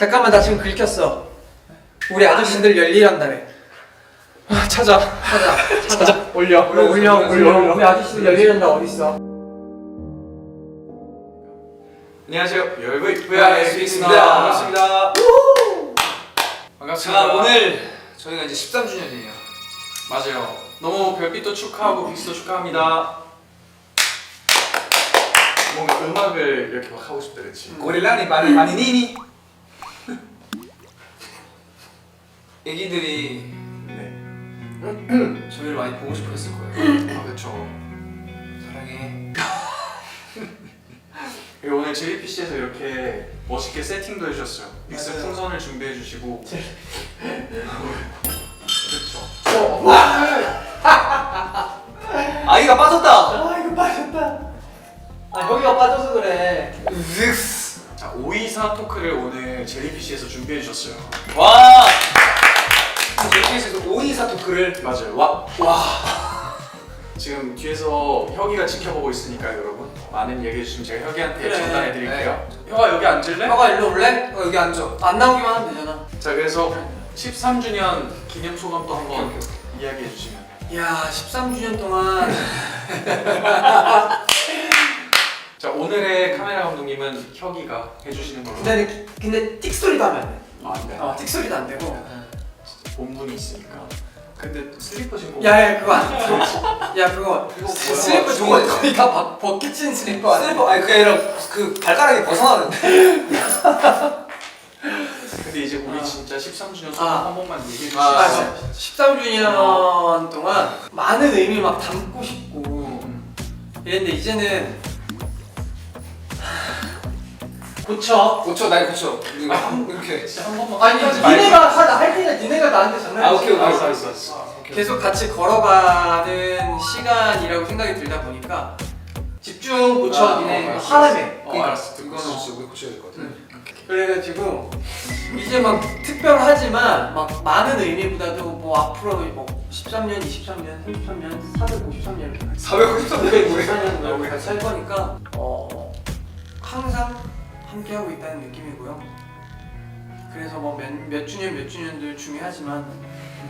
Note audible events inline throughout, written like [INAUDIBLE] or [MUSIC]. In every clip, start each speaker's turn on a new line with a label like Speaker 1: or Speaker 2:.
Speaker 1: 잠깐만 나 지금 긁혔어. 우리 아저씨들 열일한다네.
Speaker 2: 아, 찾아. [LAUGHS]
Speaker 1: 찾아 찾아.
Speaker 2: 올려.
Speaker 1: 올려 올려 올려. 우리 아저씨들 열일한다 어디 있어?
Speaker 2: 안녕하세요. 열브
Speaker 3: 네,
Speaker 2: VIS입니다.
Speaker 3: 반갑습니다.
Speaker 2: 반갑습니다.
Speaker 3: 자 오늘 저희가 이제 13주년이에요.
Speaker 2: 맞아요. 너무 별빛도 축하하고 빅스도 축하합니다. 뭔가 음악을 이렇게 막 하고 싶다 그랬지.
Speaker 3: 고릴라니 많이 많이 니니. 애기들이
Speaker 2: 네. [CLEARS THROAT]
Speaker 3: 저희를 많이 보고 싶어 했을 거예요.
Speaker 2: 아 그렇죠.
Speaker 3: 사랑해. [LAUGHS]
Speaker 2: 그리고 오늘 JPC에서 이렇게 멋있게 세팅도 해주셨어요.
Speaker 3: 맞아요.
Speaker 2: 풍선을 준비해 주시고. [LAUGHS] 그렇죠.
Speaker 1: 어. [LAUGHS]
Speaker 3: 아이가 빠졌다.
Speaker 1: 아 이거 빠졌다. 아 혁이가 빠져서 그래.
Speaker 2: 자 오이사 토크를 오늘 JPC에서 준비해 주셨어요.
Speaker 3: 와. 오이사 토크를
Speaker 2: 맞아요. 와, 와. 지금 뒤에서 혁이가 지켜보고 있으니까요, 여러분. 많은 얘기해 주시면 제가 혁이한테
Speaker 1: 그래.
Speaker 2: 전달해 드릴게요. 혁아 여기 앉을래?
Speaker 1: 혁아 일로 올래?
Speaker 3: 어, 여기 앉아.
Speaker 1: 안 나오기만 하면 되잖아.
Speaker 2: 자, 그래서 13주년 기념 소감도 한번 이야기해 주시면.
Speaker 1: 야 13주년 동안
Speaker 2: 자, 오늘의 카메라 감독님은 혁이가 해주시는 걸로.
Speaker 1: 근데 근데 틱 소리도 하면 안 돼.
Speaker 2: 아, 네.
Speaker 1: 어, 틱 소리도 안 되고.
Speaker 2: 본분이 있으니까. 근데 슬리퍼 신고.
Speaker 1: 야 야 그거 안 돼. 야 그거
Speaker 2: 이거 뭐야?
Speaker 1: 슬리퍼 저거 거의 다 벗- 벗겨진 슬리퍼 아니야?
Speaker 3: 슬리퍼 아니 그게 아니라 그 발가락이 벗어나는데. [LAUGHS]
Speaker 2: 근데 이제 우리
Speaker 1: 아.
Speaker 2: 진짜 13주년 소감
Speaker 1: 아.
Speaker 2: 한 번만 얘기해 주시죠.
Speaker 3: 아,
Speaker 1: 아, 13주년 동안 많은 의미 막 담고 싶고
Speaker 2: 음.
Speaker 1: 이랬는데 이제는 고쳐.
Speaker 3: 고쳐 날 고쳐. 이거 한 이렇게.
Speaker 2: 진짜 한 번만.
Speaker 1: 아니
Speaker 2: 말고.
Speaker 1: 니네가 하다 할 테니까 니네가 나한테 장난치지
Speaker 3: 아, 오케이, 오케이.
Speaker 2: 알았어, 알았어, 알았어. 오케이.
Speaker 1: 계속 같이 걸어가는 시간이라고 생각이 들다 보니까 집중 고쳐
Speaker 3: 아,
Speaker 1: 니네
Speaker 3: 어, 알았어.
Speaker 2: 어, 알았어.
Speaker 3: 이거는 진짜 우리 고쳐야 될 것 같아.
Speaker 1: 그래가지고 이제 막 특별하지만 막 많은 의미보다도 뭐 앞으로 뭐 13년, 23년, 33년, 453년
Speaker 3: 453년 뭐야?
Speaker 1: 4년 우리 같이 할 거니까 어 항상 함께 하고 있다는 느낌이고요. 그래서 뭐몇몇 주년 몇 주년도 중요하지만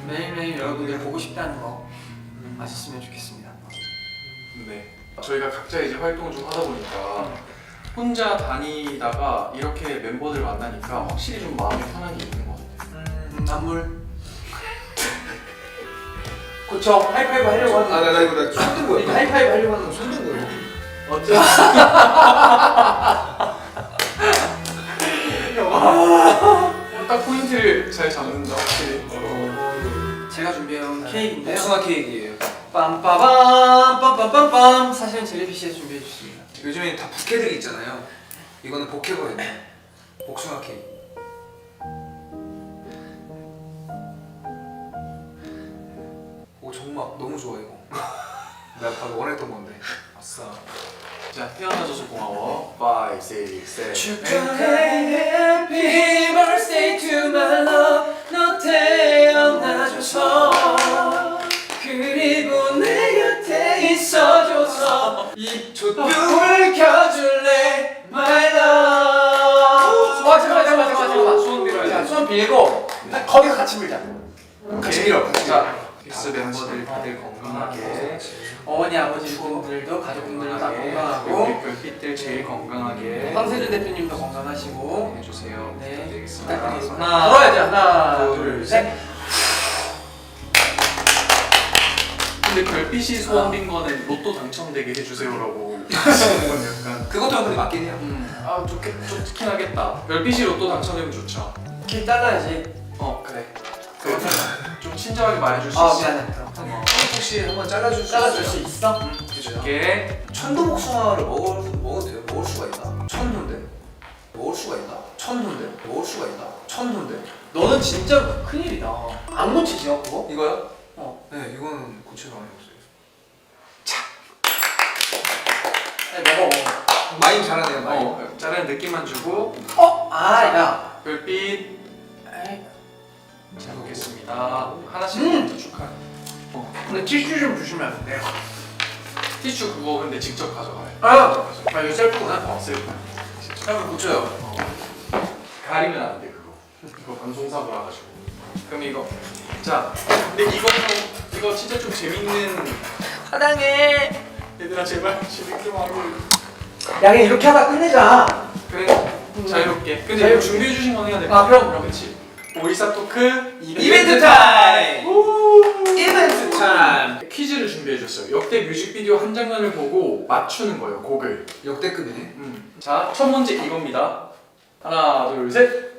Speaker 1: 매일매일 여러분들 보고 싶다는 거 아셨으면 좋겠습니다.
Speaker 2: 네. 저희가 각자 이제 활동을 좀 하다 보니까 혼자 다니다가 이렇게 멤버들 만나니까 확실히 좀 마음이 편한 게 있는 것 같아요.
Speaker 1: 음, 안물. [LAUGHS] 그쵸 하이파이브 하려고 하는
Speaker 3: 아, 나, 나 이거 나 손든
Speaker 1: 이거
Speaker 3: 거야.
Speaker 1: 하이파이브 하려고 하는 거
Speaker 3: 손든 거야.
Speaker 1: 어째? [LAUGHS]
Speaker 2: 딱 포인트를 잘 잡는다 확실히.
Speaker 1: 제가 준비해온 케이크인데요.
Speaker 3: 복숭아 케이크예요.
Speaker 1: 빰빠밤 빰빰빰빰 사실은 젤리피시에 준비해 주셨습니다.
Speaker 3: 요즘에 다 부캐들이 있잖아요. 이거는 복캐거든요. 복숭아 케이크. 오 정말 너무 좋아 이거. [LAUGHS] 내가 바로 원했던 건데. 아싸.
Speaker 2: 자 태어나줘서 고마워. 5, 6, 7.
Speaker 1: 축하해 Happy birthday to my love 너 태어나줘서 그리고 내 곁에 있어줘서 이 촛불을 켜줄래 my love 어 잠깐만 잠깐만 잠깐만 잠깐만
Speaker 2: 손 밀어야 돼.
Speaker 1: 자, 손 빌고 딱 거기서 같이 밀자
Speaker 3: 같이 밀어. 같이 밀어.
Speaker 2: 자 빅스 멤버들 다들 건강하게.
Speaker 1: 어머니 아버지 분들도 가족분들도 다 건강하고
Speaker 2: 별빛들 제일 건강하게
Speaker 1: 황세준 대표님도 건강하시고
Speaker 2: 해주세요.
Speaker 1: 네
Speaker 2: 부탁드리겠습니다.
Speaker 1: 하나 불어야지 하나 둘셋
Speaker 2: 근데 별빛이 소원 빈 거는 로또 당첨되게 해주세요라고 [LAUGHS] 하시는 건 약간
Speaker 3: 그것도 한 번에 맞긴 해요.
Speaker 2: 음, 아 좋겠 좋긴 하겠다. 별빛이 로또 당첨되면 좋죠.
Speaker 1: 길 잘라야지
Speaker 2: 어 그래. 그, 좀 친절하게 말해줄 수
Speaker 1: 아
Speaker 2: 있어.
Speaker 1: 미안해
Speaker 3: 혹시 한번 잘라줄 수
Speaker 1: 잘라줄
Speaker 3: 있어요?
Speaker 1: 수 있어?
Speaker 2: 해줄게.
Speaker 3: 천도 복숭아를 먹을 먹어도 돼요? 먹을 수가 있나? 천도인데 먹을 수가 있나? 천도인데 먹을 수가 있나? 천도인데
Speaker 1: 너는 진짜 큰일이다 안 고치죠 그거?
Speaker 3: 이거요?
Speaker 1: 어
Speaker 3: 네 이거는 고칠 방법이 없어요.
Speaker 1: 아니, 먹어 먹어
Speaker 3: 마임 잘하네요 마임.
Speaker 2: 어 자른 느낌만 주고
Speaker 1: 어? 아 야
Speaker 2: 별빛 잘 먹겠습니다. 하나씩
Speaker 1: 음.
Speaker 2: 축하. 어
Speaker 1: 근데 티슈 좀 주시면 안 돼요?
Speaker 2: 티슈 그거 근데 직접 가져가요.
Speaker 1: 아, 아 이거 셀프구나
Speaker 2: 어 셀프.
Speaker 3: 한번 고쳐요.
Speaker 2: 가리면 안 돼 그거. 이거 방송사고라 가지고. 그럼 이거. 자, 근데 이거 좀 이거 진짜 좀 재밌는.
Speaker 1: 사랑해.
Speaker 2: 얘들아 제발 재밌게 말고.
Speaker 1: 야 그냥 이렇게 하다 끝내자.
Speaker 2: 그래. 자유롭게. 근데
Speaker 1: 자유롭게.
Speaker 2: 이거 준비해 주신 거 해야 돼.
Speaker 1: 아, 그럼.
Speaker 2: 그렇지. 오이사 토크
Speaker 3: 이벤트 타임! 이벤트 타임!
Speaker 2: 퀴즈를 준비해 줬어요. 역대 뮤직비디오 한 장면을 보고 맞추는 거예요. 곡을.
Speaker 3: 역대급이네.
Speaker 2: 음. 자, 첫 번째 이겁니다. 하나, 둘, 셋.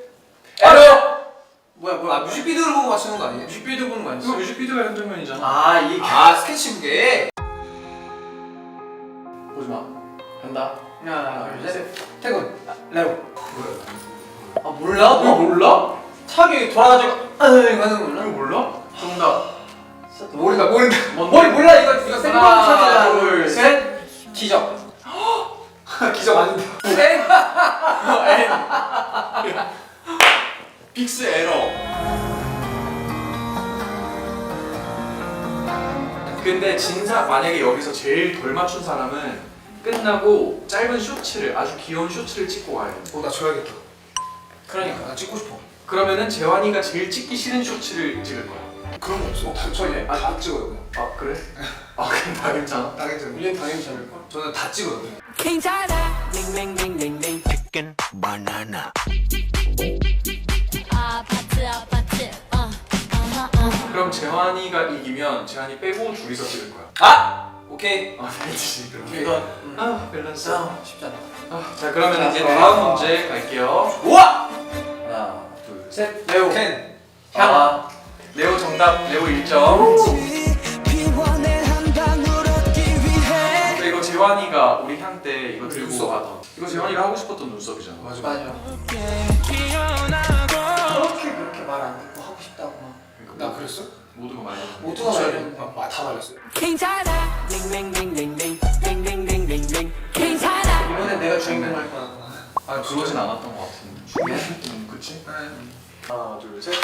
Speaker 1: 에러. 뭐야 뭐야.
Speaker 3: 아 뮤직비디오를 보고 맞추는 거 아니에요?
Speaker 1: 뮤직비디오 보는 거
Speaker 2: 이거
Speaker 1: 아니었어?
Speaker 2: 뮤직비디오의 한 장면이잖아.
Speaker 1: 아 이.
Speaker 3: 아 스케치북에
Speaker 2: 보지 마. 간다.
Speaker 1: 하나 둘 셋.
Speaker 2: 셋.
Speaker 1: 태군. 아, 레오.
Speaker 3: 뭐야?
Speaker 1: 아 몰라?
Speaker 2: 이거 몰라?
Speaker 1: 탁이 돌아가지고 으 이거 하는 거 몰라?
Speaker 2: 몰라? 정답.
Speaker 3: 모른다 모른다.
Speaker 1: 머리 몰라 이거 이거 생방
Speaker 2: 하나,
Speaker 1: 탑이다.
Speaker 2: 둘, 셋.
Speaker 1: 기적. [GASPS]
Speaker 3: 기적 아닌데.
Speaker 1: 땡. [LAUGHS]
Speaker 2: 빅스 에러. 근데 진사 만약에 여기서 제일 덜 맞춘 사람은 끝나고 짧은 쇼츠를 아주 귀여운 쇼츠를 찍고 가요.
Speaker 3: 어나 줘야겠다.
Speaker 1: 그러니까.
Speaker 3: 나 찍고 싶어.
Speaker 2: 그러면은 재환이가 제일 찍기 싫은 쇼츠를 찍을 거야.
Speaker 3: 그런 거 없어. 다
Speaker 2: 저희-
Speaker 3: 아, 다 찍어요 그냥.
Speaker 2: 아 그래? 아 그럼 다 괜찮아.
Speaker 3: 다 괜찮아요.
Speaker 1: 우리는 당연히 잡을 걸.
Speaker 3: 저는 다 찍어요 그냥.
Speaker 4: 괜찮아 링링링링링
Speaker 5: chicken banana.
Speaker 4: 아파트 아파트 어 어허 어
Speaker 2: 그럼 재환이가 이기면 재환이 빼고 둘이서 찍을 거야.
Speaker 3: 아 오케이.
Speaker 2: 아 알지 그럼.
Speaker 1: 이건 음.
Speaker 2: 아 밸런스.
Speaker 1: 싸움 쉽잖아.
Speaker 2: 아, 자 그러면
Speaker 1: 자,
Speaker 2: 이제
Speaker 1: 그럼.
Speaker 2: 다음 문제 갈게요.
Speaker 3: 우와.
Speaker 2: 하나 둘 셋.
Speaker 1: 셋. 레오.
Speaker 3: 캔.
Speaker 1: 향.
Speaker 2: 아, 레오 정답 레오 1점.
Speaker 4: 피원의 한 방울 얻기 위해
Speaker 2: 근데 이거 재환이가 우리 향 때 이거 들고
Speaker 3: 눈썹.
Speaker 2: 가던. 이거 재환이가 하고 싶었던 눈썹이잖아.
Speaker 3: 맞아.
Speaker 1: 맞아. 그렇게 그렇게 말 안 듣고 하고 싶다고 막.
Speaker 2: 그러니까
Speaker 3: 나 그랬어?
Speaker 2: 모두가 많이.
Speaker 1: 모두가 말했는데.
Speaker 3: 아, 다 말렸어요.
Speaker 4: 괜찮아 링링링링링 링링링링링 괜찮아
Speaker 1: 이번엔 내가 주인공 할 거야.
Speaker 2: 아 그러진 않았던 것 같은데. 음, 그치?
Speaker 3: 네.
Speaker 2: 하나 둘 셋.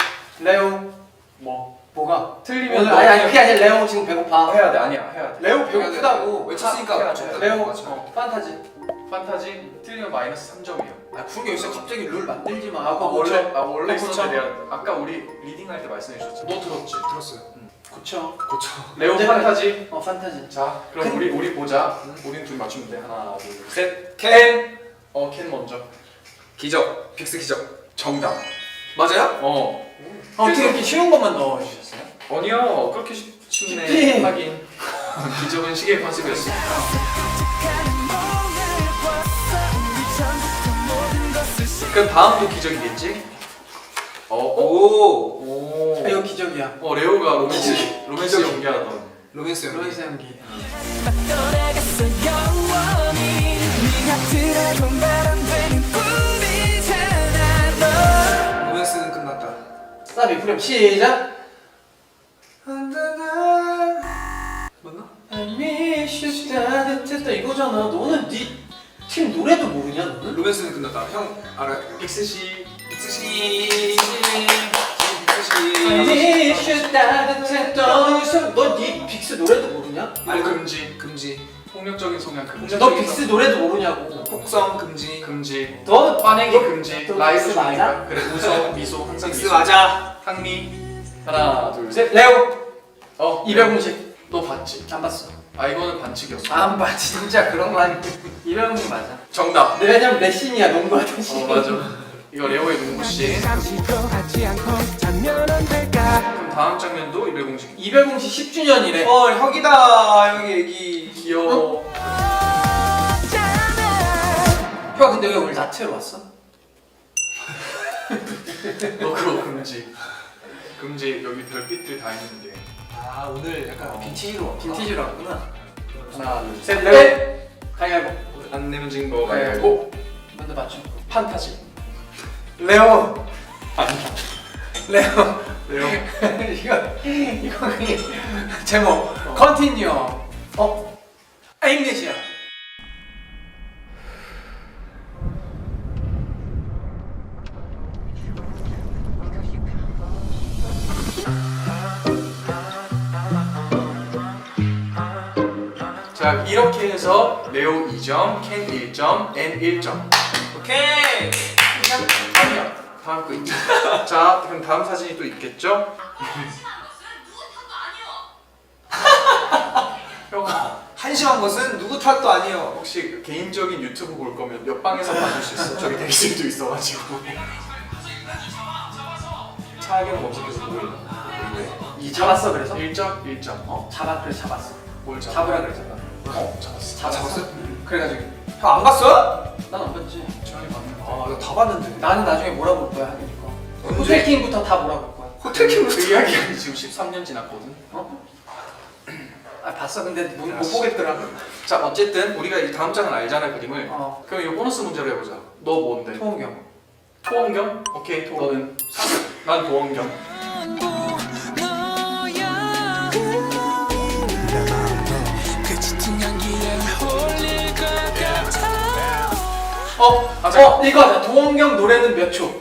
Speaker 1: 레오.
Speaker 2: 뭐
Speaker 1: 뭐가?
Speaker 2: 틀리면
Speaker 1: 오늘
Speaker 2: 너
Speaker 1: 아니 아니 그게 아니라 레오 지금 배고파.
Speaker 2: 해야 돼 아니야 해야 돼.
Speaker 1: 레오 배고프다고.
Speaker 3: 외쳤으니까. 맞췄다.
Speaker 1: 레오.
Speaker 3: 맞아.
Speaker 1: 어, 판타지.
Speaker 2: 판타지 틀리면 마이너스 3점이에요.
Speaker 3: 아 그런 게 있어 갑자기 룰 만들지 마.
Speaker 1: 아, 그거 원래-
Speaker 2: 아 원래 있었는데. 내가 아까 우리 리딩할 때 말씀해 주셨죠. 너 들었지?
Speaker 3: 들었어요.
Speaker 1: 고쳐.
Speaker 3: 고쳐.
Speaker 2: 레오 판타지.
Speaker 1: 어 판타지.
Speaker 2: 자 그럼
Speaker 1: 큰-
Speaker 2: 우리 우리 보자. 우린 둘 맞추면 돼. 하나 둘 셋.
Speaker 3: 캔.
Speaker 2: 어 캔 먼저.
Speaker 3: 기적. 빅스 기적.
Speaker 2: 정답.
Speaker 3: 맞아요?
Speaker 2: 어.
Speaker 1: 어, 어떻게 이렇게 쉬운 것만 넣어 주셨어요?
Speaker 2: 아니야 그렇게 쉽, 쉽네.
Speaker 1: 쉽지.
Speaker 2: 하긴. [LAUGHS] 기적은 시계의 컨셉이었어. 그럼 다음도 기적이겠지? 어, 어?
Speaker 3: 오.
Speaker 2: 오.
Speaker 1: 아, 이거 기적이야.
Speaker 2: 어 레오가 로맨스 로맨스 연기하던.
Speaker 3: 로맨스 연기.
Speaker 1: 로이스 연기.
Speaker 4: 떠나갔어 영원히 네안
Speaker 1: 스탑 이프렘 시작.
Speaker 3: 맞나?
Speaker 1: I miss you 따뜻했다 이거잖아. 너는 네 팀 노래도 모르냐 너는?
Speaker 3: 로맨스는 끝났다. 형 알아요?
Speaker 2: 빅스 씨.
Speaker 3: 빅스 씨.
Speaker 1: I
Speaker 3: 빅스 씨.
Speaker 1: miss you 따뜻했던 이성 너네 빅스 노래도 모르냐?
Speaker 3: 아니 금
Speaker 2: 금지.
Speaker 3: 금지.
Speaker 2: 폭력적인 성향 금지.
Speaker 1: 너 빅스 노래도 모르냐고.
Speaker 3: 폭성 금지.
Speaker 2: 금지.
Speaker 1: 너
Speaker 2: 빠내기
Speaker 1: 너-
Speaker 2: 금지.
Speaker 1: 너
Speaker 2: 라이브
Speaker 1: 빅스 맞아?
Speaker 2: 그래 웃어 미소 항상
Speaker 3: 빅스
Speaker 2: 미소.
Speaker 3: 맞아.
Speaker 2: 항미. 하나 둘 셋.
Speaker 1: 레오
Speaker 2: 어
Speaker 1: 이별 공식
Speaker 2: 너 봤지?
Speaker 1: 안 봤어.
Speaker 2: 아 이거는 반칙이었어.
Speaker 1: 안 봤지 진짜 그런 거 아니. 이별 공식 맞아.
Speaker 2: 정답.
Speaker 1: 근데 왜냐면 내 신이야 농구하던 신.
Speaker 2: 어 맞아. 이거 레오의 농구 씨.
Speaker 4: 잠시도 하지 않고 자면 안 될까
Speaker 2: 그럼 다음 장면도 이별 공식.
Speaker 1: 이별 공식 10주년이래.
Speaker 3: 어 형이다. 형이 애기.
Speaker 2: 귀여워.
Speaker 1: 형 근데 왜 오늘 나트로 왔어?
Speaker 2: 너 [LAUGHS] 그거 금지. 금지 여기 별빛들 다 있는데.
Speaker 3: 아 오늘 약간 빈티지로 왔구나.
Speaker 1: 빈티지로 왔구나.
Speaker 2: 하나 둘 셋.
Speaker 1: 셋
Speaker 2: 레오.
Speaker 1: 넷. 가위바위보.
Speaker 2: 안 내면 진거
Speaker 1: 네.
Speaker 2: 가위바위보.
Speaker 1: 먼저 맞춰.
Speaker 2: 판타지.
Speaker 1: 레오. 레오.
Speaker 2: 레오. [LAUGHS]
Speaker 1: 이거 이거 그냥 [LAUGHS] 제목 컨티뉴 어 잉리시야
Speaker 2: 자 이렇게 해서 레오 2점, 켄 1점, N 1점.
Speaker 3: 오케이.
Speaker 1: 아니야
Speaker 2: 다음 거 있죠. [LAUGHS] 자, 그럼 다음 사진이 또 있겠죠? [LAUGHS] 형아,
Speaker 3: 한심한 것은 누구 탓도 아니에요.
Speaker 2: 혹시 그 개인적인 유튜브 볼 거면 옆방에서 봐줄 수 있어? 저기 대기실도 있어가지고. 차이경 검색해서 보고 있나? 이
Speaker 1: 잡았어, 그래서?
Speaker 2: 1점? 1점. 어?
Speaker 1: 잡아 그래 잡았어.
Speaker 2: 뭘 잡아?
Speaker 1: 잡으라 그래 잡아.
Speaker 2: 어, 잡았어.
Speaker 3: 다 잡았어?
Speaker 1: 그래가지고
Speaker 3: 형 안 봤어?
Speaker 1: 난안 봤지.
Speaker 2: 봤는
Speaker 3: 아,
Speaker 2: 거.
Speaker 3: 나다 봤는데.
Speaker 1: 나는 나중에 몰아볼 거야 하니까.
Speaker 3: 언제?
Speaker 1: 호텔킹부터 다 몰아볼 거야.
Speaker 3: 호텔킹
Speaker 2: 그 이야기는 지금 13년 지났거든.
Speaker 1: 어? 아 봤어 근데 못, 못
Speaker 2: 알았어.
Speaker 1: 보겠더라.
Speaker 2: 자, 어쨌든 우리가 이 다음 장은 알잖아 그림을.
Speaker 1: 어.
Speaker 2: 그럼 이거 보너스 문제로 해보자. 너 뭔데?
Speaker 1: 토홍경.
Speaker 2: 토원경? 오케이, 너는? 난 도원경. 어? 아, 잠깐.
Speaker 1: 어 이거. 도홍경 노래는 몇 초?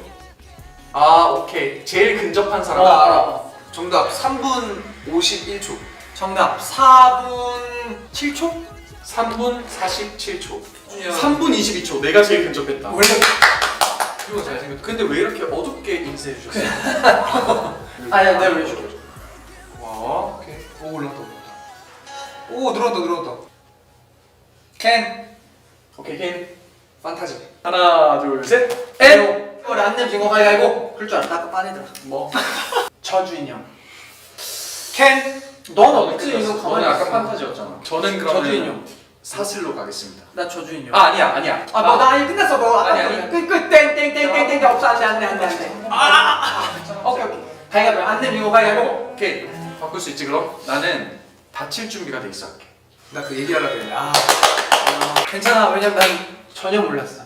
Speaker 2: 아, 오케이. 제일 근접한 사람.
Speaker 1: 어 알아.
Speaker 3: 정답 3분 51초.
Speaker 1: 정답 4분 7초?
Speaker 2: 3분 47초.
Speaker 3: 준이야.
Speaker 2: 3분 22초. 내가 제일 근접했다.
Speaker 1: 원래
Speaker 2: 그리고 잘생겼. 근데 왜 이렇게 어둡게 인쇄해 주셨어? [LAUGHS]
Speaker 1: 아야 내가 왜 줘?
Speaker 2: 와, 오케이.
Speaker 3: 오 올라왔다 올라왔다. 오 들어온다 들어온다. 캔
Speaker 2: 오케이, 캔.
Speaker 3: 판타지.
Speaker 2: 하나, 둘, 셋.
Speaker 1: 엔. 이거 란냄 증거 가위가위보. 그럴 줄 알았다. 아까 빠내더라.
Speaker 2: 뭐? [LAUGHS]
Speaker 1: 저주인형.
Speaker 3: 캔.
Speaker 1: 넌 어떻게 이거
Speaker 2: 너는
Speaker 1: 가만히
Speaker 2: 아까
Speaker 1: 있어?
Speaker 2: 판타지였잖아. 저는 그러면
Speaker 1: 저주인형.
Speaker 2: 사슬로 가겠습니다.
Speaker 1: 나 저주인형.
Speaker 2: 아, 아니야, 아니야.
Speaker 1: 아, 뭐, 나 아니, 끝났어, 뭐.
Speaker 2: 아니,
Speaker 1: 아니,
Speaker 2: 아니.
Speaker 1: 아니. 끝, 끝, 땡, 땡, 땡, 땡, 땡, 땡, 없어, 안 돼, 안 돼, 안 돼, 안 돼. 아! 오케이, 오케이. 가위가위보, 안 되면 이거 가위가위보.
Speaker 2: 오케이. 바꿀 수 있지, 그럼? 나는 다칠 준비가 돼 있어 할게.
Speaker 3: 나 그 얘기하려고 했는데. 아.
Speaker 1: 괜찮아, 왜냐면 난 전혀 몰랐어.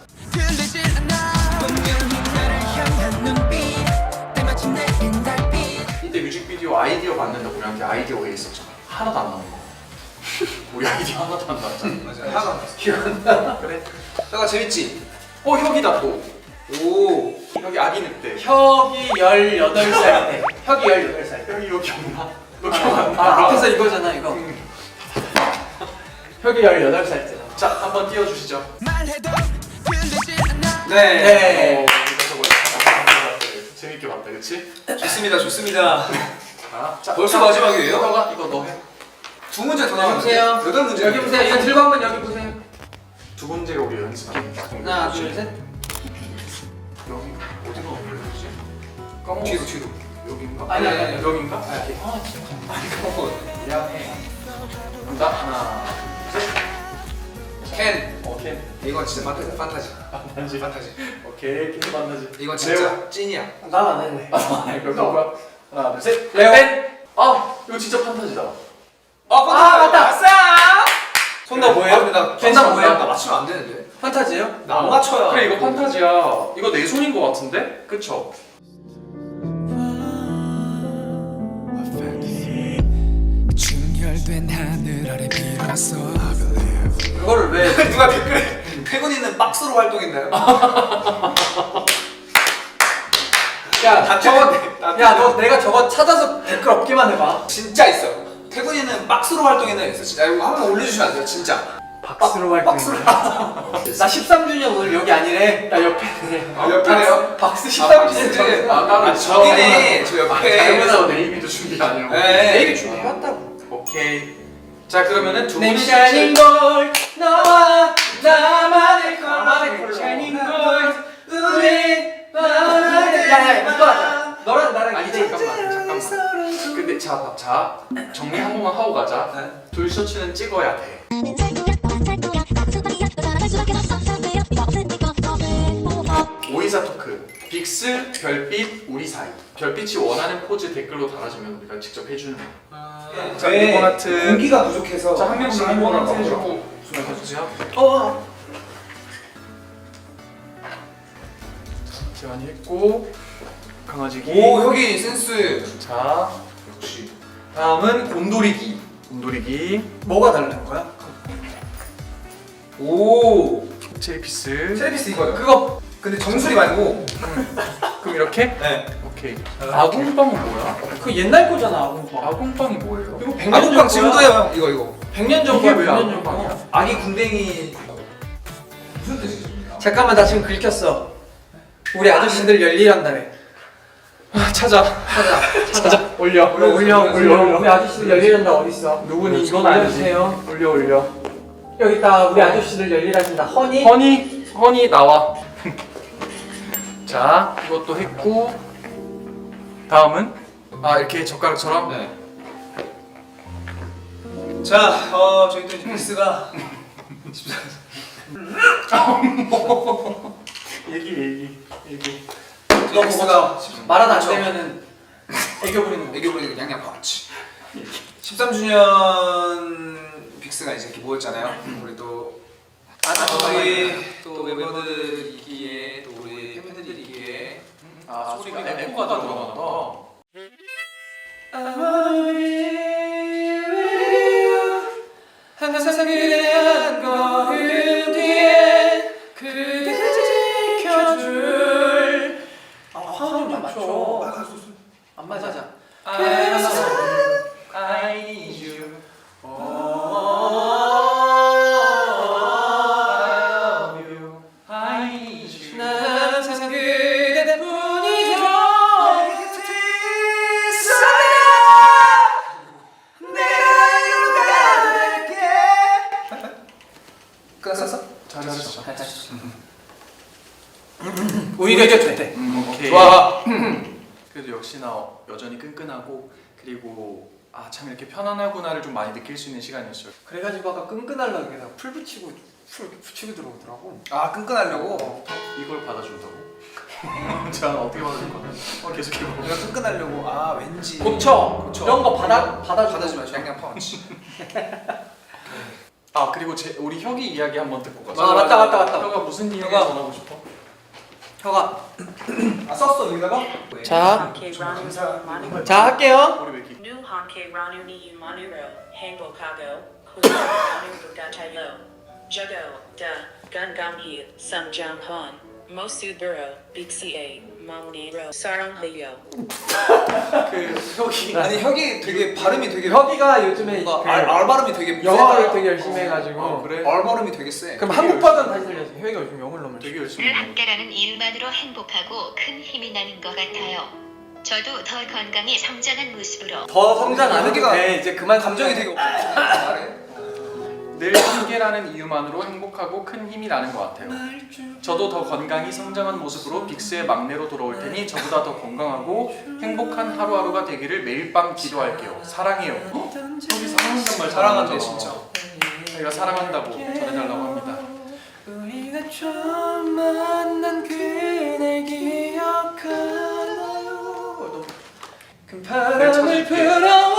Speaker 2: 아이디어 만든다고 우리한테 아이디어 왜 있었잖아. 하나도 안 나온 거. [LAUGHS] 우리 아이디어 하나도 안 나왔잖아.
Speaker 3: 맞아. 하나도 안 봤어.
Speaker 2: 그래?
Speaker 3: 형아 재밌지?
Speaker 2: 어, 혁이다 또.
Speaker 3: 오.
Speaker 2: 혁이 아기 늑대.
Speaker 1: 혁이 18살 [LAUGHS] 때. 혁이 18살 때.
Speaker 2: 혁이 이거 기억나? 너
Speaker 1: 아,
Speaker 2: 기억 안 나?
Speaker 1: 아, 앞에서 이거잖아, 이거. 혁이 18살 때.
Speaker 2: 자, 한번 띄워주시죠.
Speaker 3: 네.
Speaker 1: 네.
Speaker 2: 어, 이거 저거 재밌게 봤다, 그치? [LAUGHS]
Speaker 3: 좋습니다 좋습니다.
Speaker 2: 자, 자
Speaker 3: 벌써
Speaker 2: 자,
Speaker 3: 마지막이에요?
Speaker 2: 혁아, 이거 너 해.
Speaker 3: 두 문제 더.
Speaker 1: 보세요.
Speaker 3: 여덟 문제.
Speaker 1: 여기 보세요. 이거 들고 한번 여기 보세요.
Speaker 2: 두 번째가 우리 연습.
Speaker 1: 하나, 둘, 셋.
Speaker 2: 여기 어디로 올려주지?
Speaker 3: 뒤로
Speaker 2: 까먹었어.
Speaker 3: 뒤로.
Speaker 2: 여긴가?
Speaker 1: 아니, 아니, 아니.
Speaker 2: 여긴가?
Speaker 1: 아, 진짜.
Speaker 2: 미안해. 간다. 하나,
Speaker 3: 캔.
Speaker 2: 어, 캔.
Speaker 3: 이건 진짜 판타지. 판타지.
Speaker 2: 만나지.
Speaker 3: 판타지.
Speaker 2: 오케이, 캔 만나지.
Speaker 3: 이건 진짜 찐이야.
Speaker 1: 난 안 할래.
Speaker 2: 아, 이거 뭐야? 하나, 둘, 셋.
Speaker 1: 레오.
Speaker 2: 아, 이거 진짜 판타지다.
Speaker 3: 아
Speaker 1: 아, 맞다.
Speaker 3: 아싸. 손나 뭐예요? 근데 나
Speaker 1: 손나
Speaker 3: 맞추면-
Speaker 1: 뭐예요?
Speaker 3: 나 맞추면 안 되는데.
Speaker 1: 판타지예요?
Speaker 3: 나 안 맞춰요.
Speaker 2: 그래, 이거 판타지야. 이거 내 손인 거 같은데? 그쵸?
Speaker 5: 하늘 아래 비로소
Speaker 1: 그거를 왜? [LAUGHS]
Speaker 3: 누가 댓글에 태군이는 박스로 활동했나요? [LAUGHS]
Speaker 1: 야,
Speaker 3: 다
Speaker 1: 저거, 야, 너 내가 저거 찾아서 댓글 없기만 해봐.
Speaker 3: 진짜 있어. 태군이는 박스로 활동했나 있어. 진짜 이거 한번 올려주시면 안 돼요? 진짜.
Speaker 1: 박스로 할
Speaker 3: 박스로.
Speaker 1: 나 13주년 오늘 여기 아니래. 나 옆에네.
Speaker 3: 아, 옆에네요?
Speaker 1: 박스
Speaker 3: 아,
Speaker 1: 13주년
Speaker 3: 박스.
Speaker 1: 전.
Speaker 2: 아, 따로
Speaker 3: 아, 저기네. 저 옆에.
Speaker 2: 그래서 네이비도 준비 안 해요.
Speaker 3: 네.
Speaker 1: 내일 준비해왔다고.
Speaker 2: 오케이. 자, 그러면은
Speaker 1: 두내
Speaker 2: 번째
Speaker 1: 샤이닝 골 너와 나만의 컬러 샤이닝 골 우리 나만의 야야 이거 하자. 너랑 나랑
Speaker 2: 아니 잠깐만 잠깐만. 근데 자, 자 정리 한 번만 하고 가자.
Speaker 3: 네.
Speaker 2: 둘 셔츠는 찍어야 돼. 오이사 토크 빅스 별빛 우리 사이. 별빛이 원하는 포즈 댓글로 달아주면 우리가 직접 해주는 거. 자,
Speaker 3: 네.
Speaker 2: 리본 하트.
Speaker 3: 공기가 부족해서.
Speaker 2: 자 한 명씩 리본
Speaker 3: 한번
Speaker 2: 해주고. 수고하셨어요.
Speaker 1: 어.
Speaker 2: 재환이 했고 강아지기
Speaker 3: 오 여기 센스.
Speaker 2: 자
Speaker 3: 역시.
Speaker 2: 다음은 곰돌이기 곰돌이기
Speaker 1: 뭐가 다른 거야?
Speaker 3: 오.
Speaker 2: 체리피스
Speaker 3: 셀피스 이거요.
Speaker 1: 그거
Speaker 3: 근데 정수리 말고.
Speaker 2: 그럼 이렇게?
Speaker 3: 네.
Speaker 2: 오케이 아궁빵은 뭐야?
Speaker 1: 그 옛날 거잖아 아궁빵.
Speaker 2: 아궁빵이 뭐예요?
Speaker 1: 이거 100년
Speaker 3: 아궁빵
Speaker 1: 전
Speaker 3: 지금도
Speaker 1: 거야.
Speaker 3: 해요. 이거 이거.
Speaker 1: 100년 전
Speaker 2: 이게
Speaker 1: 거야.
Speaker 2: 왜
Speaker 1: 100년 전
Speaker 2: 아궁빵이야?
Speaker 1: 거.
Speaker 3: 아기 군뱅이. 무슨 뜻이죠?
Speaker 1: 잠깐만 나 지금 긁혔어. 우리 아저씨들 열일한다며.
Speaker 2: 아, 찾아.
Speaker 1: 찾아.
Speaker 2: 찾아. 올려.
Speaker 1: 올려 올려 올려. 우리 아저씨들 열일한다 어디 있어?
Speaker 2: 누구니?
Speaker 1: 이건
Speaker 2: 이건. 아니지. 올려 올려.
Speaker 1: 여기 있다. 우리 아저씨들 열일하신다. 허니.
Speaker 2: 허니 허니 나와. [LAUGHS] 자 이것도 했고 다음은 아 이렇게 젓가락처럼
Speaker 3: 네. 자, 어, 저희 또 이제 빅스가 [LAUGHS] [LAUGHS]
Speaker 2: 얘기 얘기 얘기.
Speaker 1: 너
Speaker 3: 빅스가
Speaker 1: 말하다 안 되면은 애교 부리는 거.
Speaker 3: 애교 부리는 양양 파우치 13주년 빅스가 이제 이렇게 모였잖아요. 우리 또
Speaker 1: 아, 나
Speaker 3: 우리 또 멤버들이기에 또 우리 팬들이기에
Speaker 2: 아 소리가 에코가 들어가나 잘했어.
Speaker 1: 오히려 좋대
Speaker 2: 음, 오케이.
Speaker 3: 좋아.
Speaker 2: 그래도 역시나 여전히 끈끈하고 그리고 아 참 이렇게 편안하구나를 좀 많이 느낄 수 있는 시간이었어요.
Speaker 1: 그래가지고 아까 끈끈하려고 내가 풀 붙이고 풀 붙이고 들어오더라고
Speaker 3: 아 끈끈하려고
Speaker 2: 이걸 받아준다고? [LAUGHS] 자 어떻게 받아줄 거야? 어 계속 해봐.
Speaker 3: 내가 끈끈하려고 아 왠지
Speaker 1: 고쳐
Speaker 3: 고쳐.
Speaker 1: 이런 거 받아 받아
Speaker 3: 받아주지 마시고 양양 파우치 [LAUGHS]
Speaker 2: 아 그리고 제, 우리 혁이 이야기 한번 듣고 가자.
Speaker 1: 아, 맞다, 맞다, 맞다.
Speaker 2: 혁아 무슨 이야기
Speaker 1: 혁아.
Speaker 2: 전하고 싶어?
Speaker 1: 혀가 [CLEARS THROAT]
Speaker 3: 아 썼어 여기다가?
Speaker 1: 자, 자 할게요
Speaker 2: 우리 왜 이렇게 [CLEARS THROAT]
Speaker 6: 마무리로 사랑해요
Speaker 2: 그 혁이
Speaker 3: 아니 혁이 되게 발음이 되게
Speaker 1: 혁이가 요즘에
Speaker 3: 뭔가
Speaker 1: 그
Speaker 3: 알, 알 발음이 되게
Speaker 1: 영어를
Speaker 3: 세다.
Speaker 1: 되게 열심히 해가지고
Speaker 2: 어, 그래?
Speaker 3: 알 발음이 되게 세
Speaker 1: 그럼 한국 버전 다시 들려주세요 혁이가 요즘 영어를 너무
Speaker 2: 되게
Speaker 1: 열심히.
Speaker 7: 늘
Speaker 2: 해.
Speaker 7: 함께라는 이유만으로 행복하고 큰 힘이 나는 것 같아요. 저도 더 건강히 성장한 모습으로
Speaker 1: 더 성장 안 해도
Speaker 3: 혁이가
Speaker 1: 돼 이제 그만
Speaker 3: 감정이 되게 없어
Speaker 2: 늘 함께라는 이유만으로 행복하고 큰 힘이 나는 것 같아요. 저도 더 건강히 성장한 모습으로 빅스의 막내로 돌아올 테니 저보다 더 건강하고 행복한 하루하루가 되기를 매일 밤 기도할게요. 사랑해요. 어? 혁이 사랑한단 말
Speaker 3: 사랑한대. 진짜
Speaker 2: 저희가 사랑한다고 전해달라고 합니다.
Speaker 1: 우리가 처음 만난 그날 기억하나요 큰 바람을 불어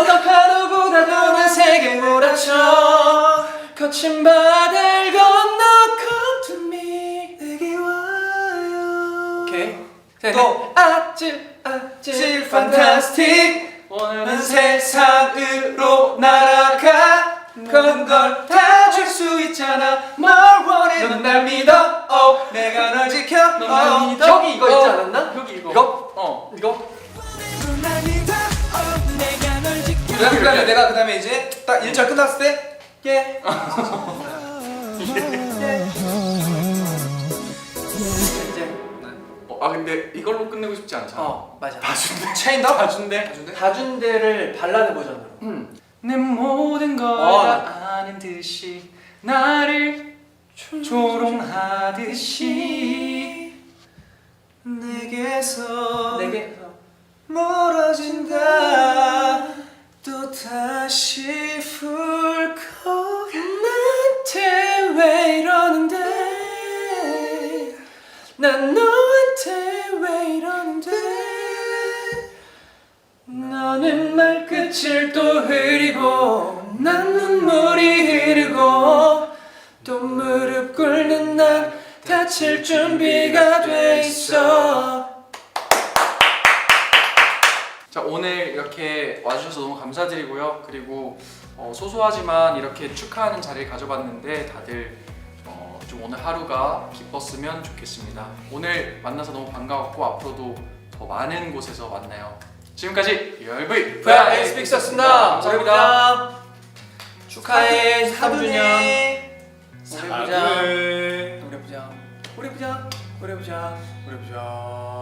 Speaker 1: 어떤 파도보다도 난 세게 몰아쳐 거친 바다를 건너 come to me 내게 와요 오케이
Speaker 3: 또.
Speaker 1: 아찔 아찔
Speaker 3: 질
Speaker 1: 판타스틱
Speaker 2: 원하는
Speaker 1: 세상으로 날아가 그런 걸다 줄 수 있잖아 뭘 원해 넌날 믿어 어 내가 널 지켜
Speaker 2: 넌날 믿어?
Speaker 1: 저기 이거 있지
Speaker 2: 어.
Speaker 1: 않았나?
Speaker 2: 혁이 이거.
Speaker 1: 이거?
Speaker 2: 어.
Speaker 1: 이거?
Speaker 3: 그다음에 그다음에 내가 그다음에 이제 딱 1절 끝났을 때
Speaker 1: 예. 이제
Speaker 2: 어, 아 근데 이걸로 끝내고 싶지 않잖아.
Speaker 1: 어 맞아
Speaker 2: 다준대.
Speaker 3: 체인다?
Speaker 2: 다준대.
Speaker 3: 다준대?
Speaker 1: 다준대를 발라드 버전으로
Speaker 2: 음. 내 모든 걸
Speaker 1: 어.
Speaker 2: 다 아는 듯이 나를 조롱하듯이
Speaker 3: 내게서
Speaker 1: 내게
Speaker 3: 멀어진다 또 다시 울컥
Speaker 1: 나한테 왜 이러는데? 난 너한테 왜 이러는데? 너는 말끝을 또 흐리고 난 눈물이 흐르고 또 무릎 꿇는 난 다칠 준비가 돼 있어
Speaker 2: 자 오늘 이렇게 와주셔서 너무 감사드리고요. 그리고 어, 소소하지만 이렇게 축하하는 자리를 가져봤는데 다들 어, 좀 오늘 하루가 기뻤으면 좋겠습니다. 오늘 만나서 너무 반가웠고 앞으로도 더 많은 곳에서 만나요. 지금까지 열브이
Speaker 1: VIX 빅스였습니다. 감사합니다. 축하해
Speaker 3: 13주년.
Speaker 1: 노래 보자 노래 보자. 노래 보자. 노래 보자. 노래 보자